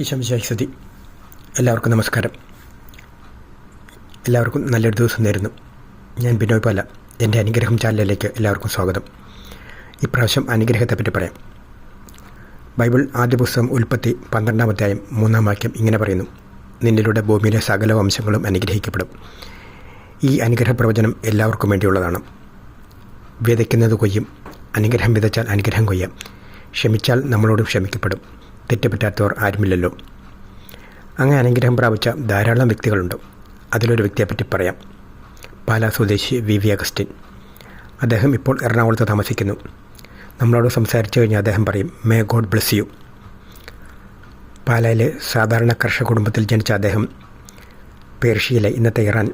ഈശംശായി എല്ലാവർക്കും നമസ്കാരം. എല്ലാവർക്കും നല്ലൊരു ദിവസം നേരുന്നു. ഞാൻ ബിനോയ് പാല. എന്റെ അനുഗ്രഹം ചാനലിലേക്ക് എല്ലാവർക്കും സ്വാഗതം. ഇപ്രാവശ്യം അനുഗ്രഹത്തെപ്പറ്റി പറയാം. ബൈബിൾ ആദ്യ പുസ്തകം ഉൽപ്പത്തി പന്ത്രണ്ടാം അധ്യായം മൂന്നാം വാക്യം ഇങ്ങനെ പറയുന്നു. നിന്നിലൂടെ ഭൂമിയിലെ സകല വംശങ്ങളും അനുഗ്രഹിക്കപ്പെടും. ഈ അനുഗ്രഹ പ്രവചനം എല്ലാവർക്കും വേണ്ടിയുള്ളതാണ്. വിതയ്ക്കുന്നത് കൊയ്യും അനുഗ്രഹം വിതച്ചാൽ അനുഗ്രഹം കൊയ്യാം. ക്ഷമിച്ചാൽ നമ്മളോടും ക്ഷമിക്കപ്പെടും. തെറ്റുപറ്റാത്തവർ ആരുമില്ലല്ലോ. അങ്ങനെ അനുഗ്രഹം പ്രാപിച്ച ധാരാളം വ്യക്തികളുണ്ട്. അതിലൊരു വ്യക്തിയെപ്പറ്റി പറയാം. പാലാ സ്വദേശി വി വി അഗസ്റ്റിൻ. അദ്ദേഹം ഇപ്പോൾ എറണാകുളത്ത് താമസിക്കുന്നു. നമ്മളോട് സംസാരിച്ചു കഴിഞ്ഞാൽ അദ്ദേഹം പറയും മേ ഗോഡ് ബ്ലെസ് യു പാലയിലെ സാധാരണ കർഷക കുടുംബത്തിൽ ജനിച്ച അദ്ദേഹം പേർഷ്യയിലെ ഇന്നത്തെ ഇറാൻ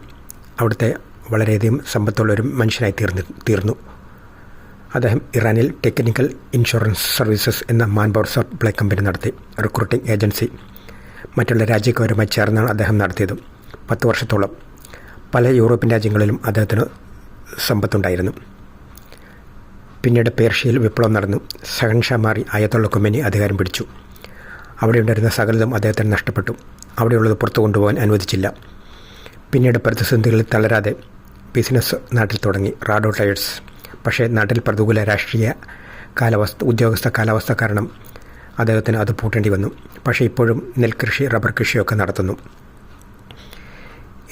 അവിടുത്തെ വളരെയധികം സമ്പത്തുള്ളൊരു മനുഷ്യനായി തീർന്നു തീർന്നു. അദ്ദേഹം ഇറാനിൽ ടെക്നിക്കൽ ഇൻഷുറൻസ് സർവീസസ് എന്ന മാൻ പവർ സപ്ലൈ കമ്പനി നടത്തി. Recruiting agency. മറ്റുള്ള രാജ്യക്കാരുമായി ചേർന്നാണ് അദ്ദേഹം നടത്തിയത്. പത്ത് വർഷത്തോളം പല യൂറോപ്യൻ രാജ്യങ്ങളിലും അദ്ദേഹത്തിന് സമ്പത്തുണ്ടായിരുന്നു. പിന്നീട് പേർഷ്യയിൽ വിപ്ലവം നടന്നു. സഹൻഷാ മാറി ആയത്തുള്ള കമ്പനി അധികാരം പിടിച്ചു. അവിടെ ഉണ്ടായിരുന്ന സകലതും അദ്ദേഹത്തിന് നഷ്ടപ്പെട്ടു. അവിടെയുള്ളത് പുറത്തു കൊണ്ടുപോകാൻ അനുവദിച്ചില്ല. പിന്നീട് പ്രതിസന്ധികളിൽ തളരാതെ ബിസിനസ് നാട്ടിൽ തുടങ്ങി. Rado tyres. പക്ഷേ നാട്ടിൽ പ്രതികൂല രാഷ്ട്രീയ കാലാവസ്ഥ ഉദ്യോഗസ്ഥ കാലാവസ്ഥ കാരണം അദ്ദേഹത്തിന് അത് പൂട്ടേണ്ടി വന്നു. പക്ഷേ ഇപ്പോഴും നെൽകൃഷി റബ്ബർ കൃഷിയൊക്കെ നടത്തുന്നു.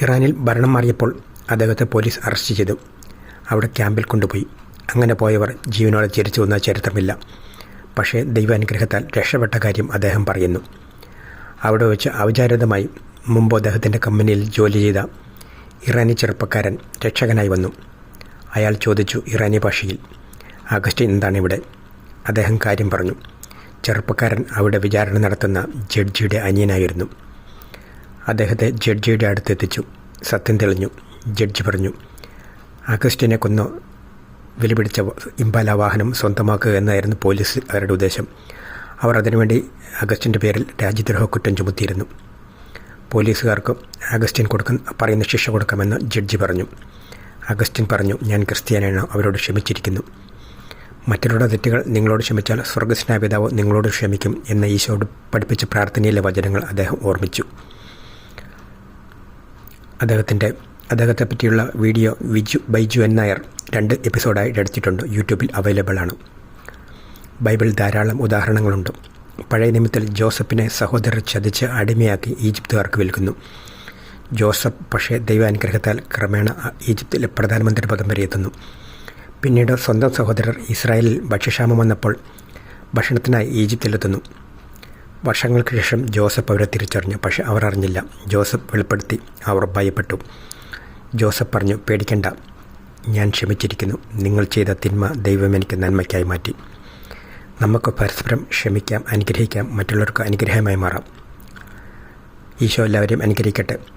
ഇറാനിൽ ഭരണം മാറിയപ്പോൾ അദ്ദേഹത്തെ പോലീസ് അറസ്റ്റ് ചെയ്തു. അവിടെ ക്യാമ്പിൽ കൊണ്ടുപോയി. അങ്ങനെ പോയവർ ജീവനോടെ ചിരിച്ചു വന്ന ചരിത്രമില്ല. പക്ഷേ ദൈവാനുഗ്രഹത്താൽ രക്ഷപ്പെട്ട കാര്യം അദ്ദേഹം പറയുന്നു. അവിടെ വെച്ച് ഔചാരിതമായി മുമ്പ് അദ്ദേഹത്തിന്റെ കമ്പനിയിൽ ജോലി ചെയ്ത ഇറാനി ചെറുപ്പക്കാരൻ രക്ഷകനായി വന്നു. അയാൾ ചോദിച്ചു ഇറാനി ഭാഷയിൽ അഗസ്റ്റിൻ എന്താണ് ഇവിടെ? അദ്ദേഹം കാര്യം പറഞ്ഞു. ചെറുപ്പക്കാരൻ അവിടെ വിചാരണ നടത്തുന്ന ജഡ്ജിയുടെ അനിയനായിരുന്നു. അദ്ദേഹത്തെ ജഡ്ജിയുടെ അടുത്തെത്തിച്ചു സത്യം തെളിഞ്ഞു. ജഡ്ജി പറഞ്ഞു അഗസ്റ്റിനെ കൊന്നു വിലപിടിച്ച ഇമ്പാല വാഹനം സ്വന്തമാക്കുക എന്നായിരുന്നു പോലീസ് അവരുടെ ഉദ്ദേശം. അവർ അതിനുവേണ്ടി അഗസ്റ്റിന്റെ പേരിൽ രാജ്യദ്രോഹ കുറ്റം ചുമത്തിയിരുന്നു. പോലീസുകാർക്ക് അഗസ്റ്റിൻ കൊടുക്കുന്ന പറയുന്ന ശിക്ഷ കൊടുക്കാമെന്ന് ജഡ്ജി പറഞ്ഞു. അഗസ്റ്റിൻ പറഞ്ഞു ഞാൻ ക്രിസ്ത്യാനാണ് അവരോട് ക്ഷമിച്ചിരിക്കുന്നു. മറ്റുള്ളവരുടെ തെറ്റുകൾ നിങ്ങളോട് ക്ഷമിച്ചാൽ സ്വർഗസ്നാപിതാവ് നിങ്ങളോട് ക്ഷമിക്കും എന്ന ഈശോട് പഠിപ്പിച്ച പ്രാർത്ഥനയിലെ വചനങ്ങൾ അദ്ദേഹം ഓർമ്മിച്ചു. അദ്ദേഹത്തിന്റെ അദ്ദേഹത്തെ പറ്റിയുള്ള വീഡിയോ വിജു ബൈജു എൻ നായർ രണ്ട് എപ്പിസോഡായി എടുത്തിട്ടുണ്ട് യൂട്യൂബിൽ അവൈലബിൾ ആണ്. ബൈബിൾ ധാരാളം ഉദാഹരണങ്ങളുണ്ട്. പഴയ നിമിത്തിൽ ജോസഫിനെ സഹോദരർ ചതിച്ച് അടിമയാക്കി ഈജിപ്തുകാർക്ക് വിൽക്കുന്നു. ജോസഫ് പക്ഷേ ദൈവാനുഗ്രഹത്താൽ ക്രമേണ ഈജിപ്തിലെ പ്രധാനമന്ത്രി പദം വരെ എത്തുന്നു. പിന്നീട് സ്വന്തം സഹോദരർ ഇസ്രായേലിൽ ഭക്ഷ്യക്ഷാമം വന്നപ്പോൾ ഭക്ഷണത്തിനായി ഈജിപ്തിലെത്തുന്നു. വർഷങ്ങൾക്ക് ശേഷം ജോസഫ് അവരെ തിരിച്ചറിഞ്ഞു പക്ഷെ അവർ അറിഞ്ഞില്ല. ജോസഫ് വെളിപ്പെടുത്തി അവർ ഭയപ്പെട്ടു. ജോസഫ് പറഞ്ഞു പേടിക്കണ്ട ഞാൻ ക്ഷമിച്ചിരിക്കുന്നു. നിങ്ങൾ ചെയ്ത തിന്മ ദൈവം എനിക്ക് നന്മയ്ക്കായി മാറ്റി. നമുക്ക് പരസ്പരം ക്ഷമിക്കാം അനുഗ്രഹിക്കാം മറ്റുള്ളവർക്ക് അനുഗ്രഹമായി മാറാം. ഈശോ എല്ലാവരെയും അനുഗ്രഹിക്കട്ടെ.